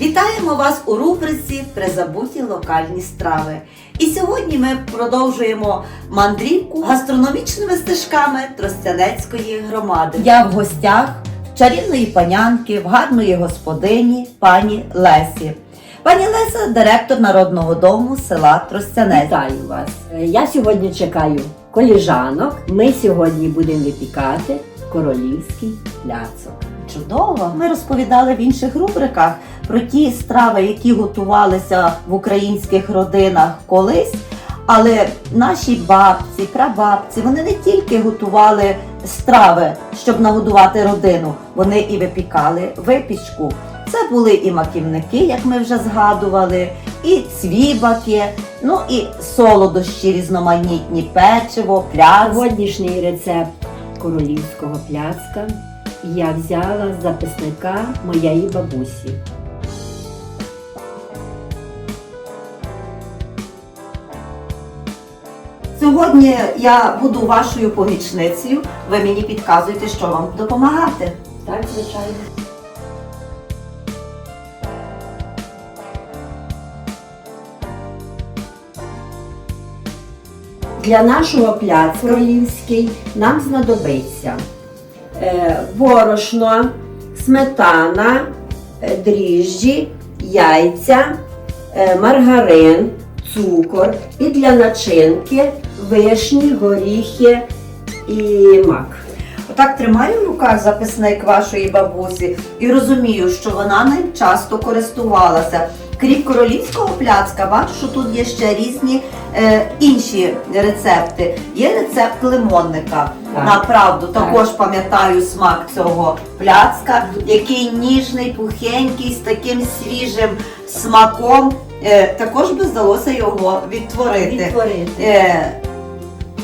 Вітаємо вас у рубриці Призабуті локальні страви. І сьогодні ми продовжуємо мандрівку гастрономічними стежками Тростянецької громади. Я в гостях в чарівної панянки, в гарної господині пані Лесі. Пані Леся директор народного дому села Тростянець. Вітаю вас. Я сьогодні чекаю коліжанок. Ми сьогодні будемо випікати королівський пляцок. Чудово! Ми розповідали в інших рубриках про ті страви, які готувалися в українських родинах колись. Але наші бабці, прабабці, вони не тільки готували страви, щоб нагодувати родину, вони і випікали випічку. Це були і маківники, як ми вже згадували, і цвібаки, ну і солодощі різноманітні, печиво, пляц. Сьогоднішній рецепт королівського пляцка я взяла з записника моєї бабусі. Сьогодні я буду вашою помічницею. Ви мені підказуєте, що вам допомагати. Так, звичайно. Для нашого пляцка королівський нам знадобиться е, борошно, сметана, е, дріжджі, яйця, е, маргарин, цукор і для начинки вишні, горіхи і мак. Отак тримаю в руках записник вашої бабусі і розумію, що вона ним часто користувалася. Крім королівського пляцка, бачу, що тут є ще різні е, інші рецепти. Є рецепт лимонника. Так. Направду, Так. також пам'ятаю смак цього пляцка, який ніжний, пухенький, з таким свіжим смаком. Е, також би здалося його відтворити. Відтворити. Е,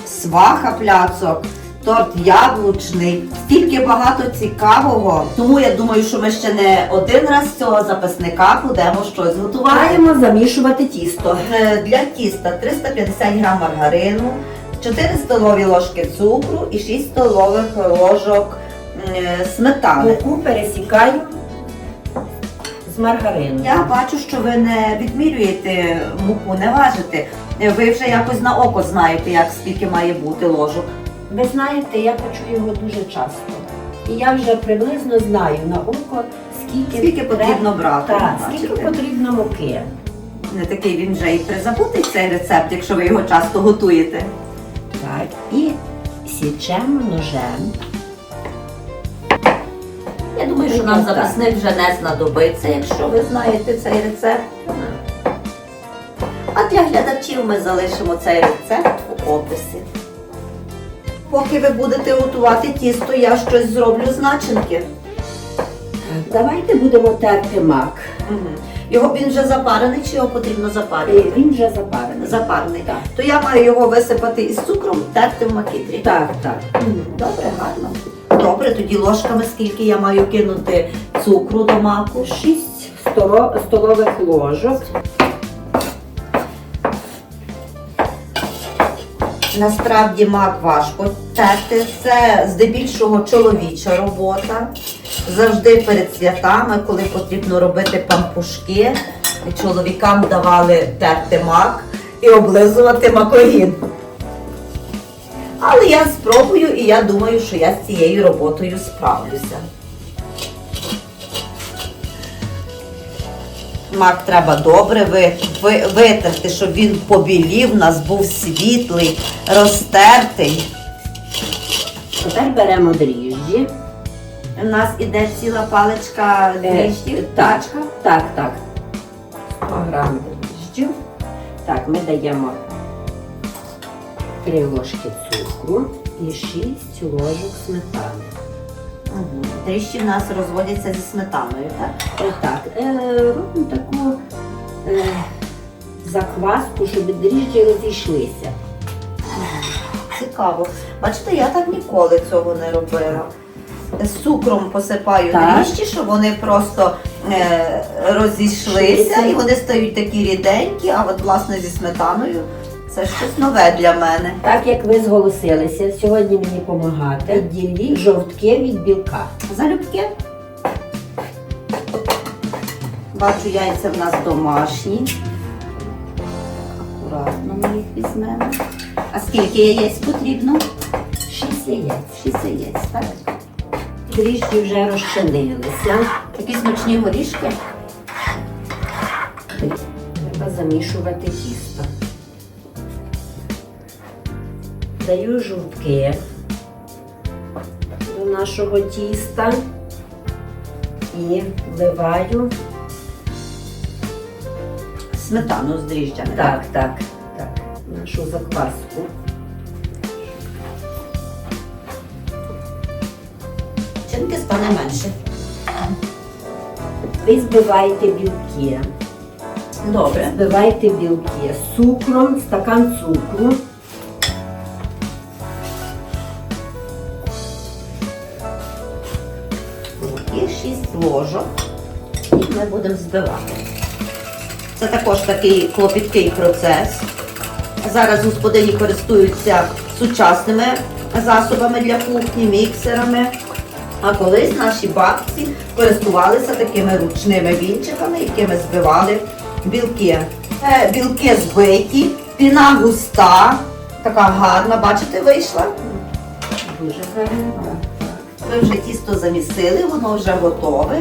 сваха пляцок, торт яблучний, стільки багато цікавого. Тому я думаю, що ми ще не один раз з цього записника будемо щось готувати. Маємо замішувати тісто. Е, Для тіста 350 г маргарину, 4 столові ложки цукру і 6 столових ложок сметани. Муку пересікаю маргарином. Я бачу, що ви не відмірюєте муку, не важите. Ви вже якось на око знаєте, як скільки має бути ложок. Ви знаєте, я печу його дуже часто. І я вже приблизно знаю на око, скільки, Скільки треба- потрібно брати, Так, бачите? скільки потрібно муки. Не такий він вже і призабутий цей рецепт, якщо ви його часто готуєте. Так, і січемо ножем. Я думаю, що нам запасник вже не знадобиться, якщо ви знаєте цей рецепт. А для глядачів ми залишимо цей рецепт в описі. Поки ви будете готувати тісто, я щось зроблю з начинки. Давайте будемо терти мак. Мгм. Його він вже запарений чи його потрібно І запарювати? Він вже запарений. Запарений. Так. То я маю його висипати із цукром, терти в макітрі. Так, так. Добре, гарно. Добре, тоді ложками скільки я маю кинути цукру до маку. Шість столових ложок. Насправді мак важко терти. Це здебільшого чоловіча робота. Завжди перед святами, коли потрібно робити пампушки, чоловікам давали терти мак і облизувати макогін. Але я спробую і я думаю, що я з цією роботою справлюся. Мак треба добре ви- ви- витерти, щоб він побілів, у нас був світлий, розтертий. Тепер беремо дріжджі. У нас іде ціла паличка Е, дріжджів, так. тачка. Так, так. 100 грам дріжджів. Так, ми даємо 3 ложки цукру і 6 ложок сметани. Угу. Дріжджі в нас розводяться зі сметаною, так? Ось так. Е, робимо таку е, закваску, щоб дріжджі розійшлися. Цікаво. Бачите, я так ніколи цього не робила. З цукром посипаю Так. дріжджі, щоб вони просто е, розійшлися Шлися. і вони стають такі ріденькі, а от власне зі сметаною це щось нове для мене. Так як ви зголосилися сьогодні мені допомагати, відділіть жовтки від білка. Залюбки. Бачу, яйця в нас домашні. Акуратно ми їх візьмемо. А скільки яєць потрібно? Шість яєць. Шість яєць, так? Дріжджі вже розчинилися. Такі смачні горішки. Треба замішувати тісто. Даю жовтки до нашого тіста і вливаю. Сметану з дріжджами. Так, так, так, нашу закваску. Чинки стане менше. Ви збиваєте білки. Добре. Збивайте білки з цукром, стакан цукру. Будемо. Це також такий клопіткий процес. Зараз господині користуються сучасними засобами для кухні, міксерами. А колись наші бабці користувалися такими ручними вінчиками, якими збивали білки. Е, Білки збиті, піна густа, така гарна, бачите, вийшла. Дуже гарно. Ви вже тісто замісили, воно вже готове.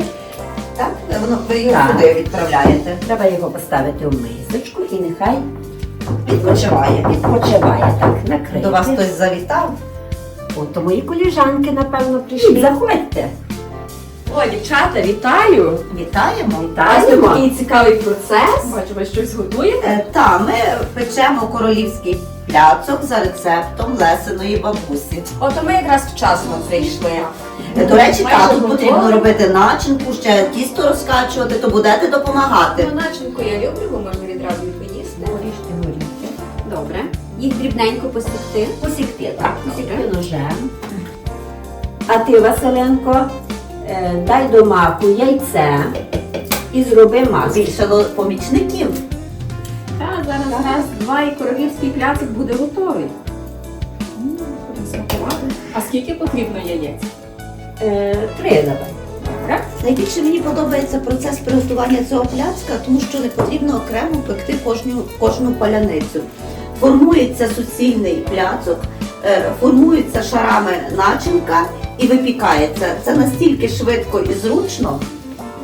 Так? Воно ви його Так. куди відправляєте? Треба його поставити в мисочку і нехай Відпочиває. відпочиває так, накрити. До вас хтось завітав? От то мої коліжанки, напевно, прийшли. Заходьте. О, дівчата, вітаю! Вітаємо. Вітаємо. такий цікавий процес. Бачу, ви щось готуєте. Е, Та, ми печемо королівський пляцок за рецептом Лесиної бабусі. Ото ми якраз вчасно прийшли. До речі, так, тут потрібно робити начинку, ще тісто розкачувати, то будете допомагати. Ну, начинку я люблю, бо можна відразу і поїсти. Горішки, горіхи. Добре. Їх дрібненько посікти. Посікти, так, посікти ножем. А ти, Василенко, е, дай до маку яйце і зроби мак. Збільшило помічників. Так, зараз раз, два і королівський пляцик буде готовий. М, Будемо смакувати. А скільки потрібно яєць? Е, Три. Найбільше мені подобається процес приготування цього пляцка, тому що не потрібно окремо пекти кожну, кожну паляницю. Формується суцільний пляцок, е, формується шарами начинка і випікається. Це настільки швидко і зручно.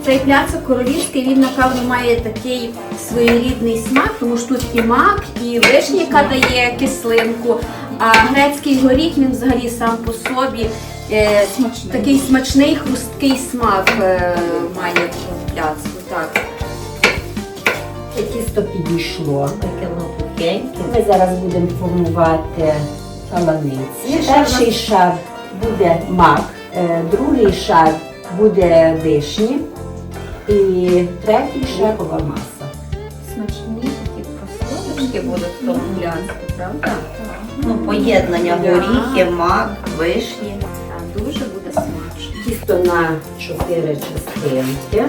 Цей пляцок королівський, він напевно має такий своєрідний смак, тому що тут і мак, і вишня, яка дає кислинку. А грецький горіх він взагалі сам по собі е, такий смачний, хрусткий смак е, має в пляцку. Так. Це тісто підійшло. Таке воно пухеньке. Ми зараз будемо формувати паланиці. Перший шар буде мак, е, другий шар буде вишні і третій шар маса. Смачні такі прослойки будуть в тому пляцку, правда? Ну, поєднання горіхи, мак, вишні. Дуже буде смачно. Тісто на чотири частинки.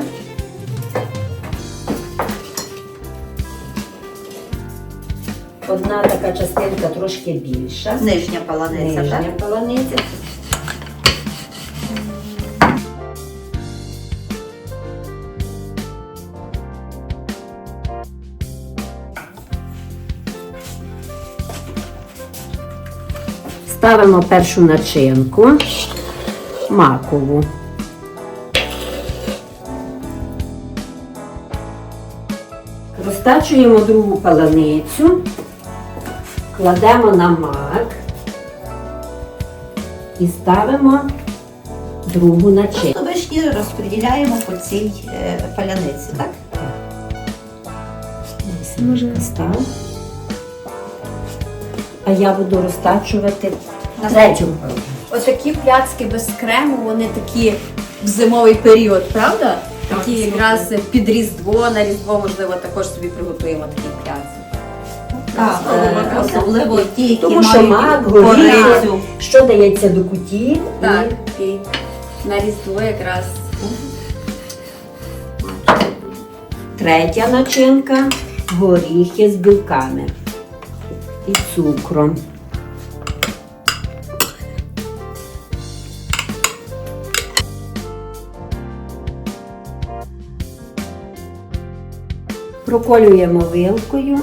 Одна така частинка трошки більша. Нижня полониця. Нижня так? полониця. Ставимо першу начинку макову. Розтачуємо другу паланицю, кладемо на мак і ставимо другу начинку. Вишні розподіляємо по цій е, паляниці, так? Можна став. А я буду розтачувати паланицю. Отакі пляцки без крему, вони такі в зимовий період, правда? Такі якраз під Різдво, на Різдво, можливо, також собі приготуємо такі пляцки. Так, е, особливо ті, які Тому що мак, мають корицю. що дається до куті. Так, і на Різдво якраз. Третя начинка горіхи з білками і цукром. Проколюємо вилкою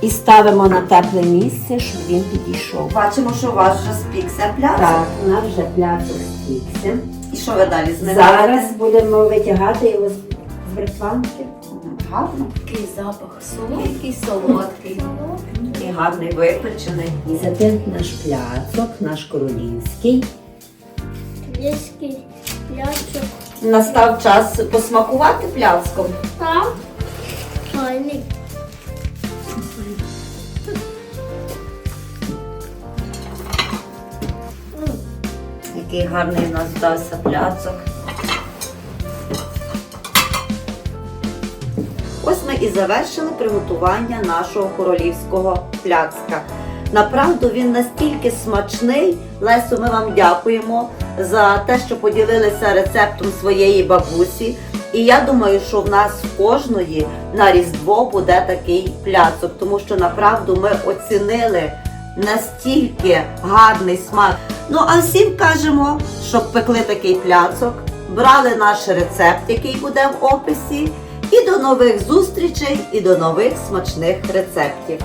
і ставимо на тепле місце, щоб він підійшов. Бачимо, що у вас вже спікся пляцок. Так, у нас вже пляцок стікся. І що ви далі з ним Зараз будемо витягати його з бритванки. Гарно. Такий запах солодкий, солодкий. І гарний випечений. І затим наш пляцок, наш королівський. Ліський пляцок. Настав час посмакувати пляцком. Так. Файний. Який гарний у нас вдався пляцок. Ось ми і завершили приготування нашого королівського пляцка. Направду він настільки смачний. Лесю, ми вам дякуємо за те, що поділилися рецептом своєї бабусі. І я думаю, що в нас в кожної на Різдво буде такий пляцок, тому що направду ми оцінили настільки гарний смак. Ну а всім кажемо, щоб пекли такий пляцок, брали наш рецепт, який буде в описі. І до нових зустрічей, і до нових смачних рецептів.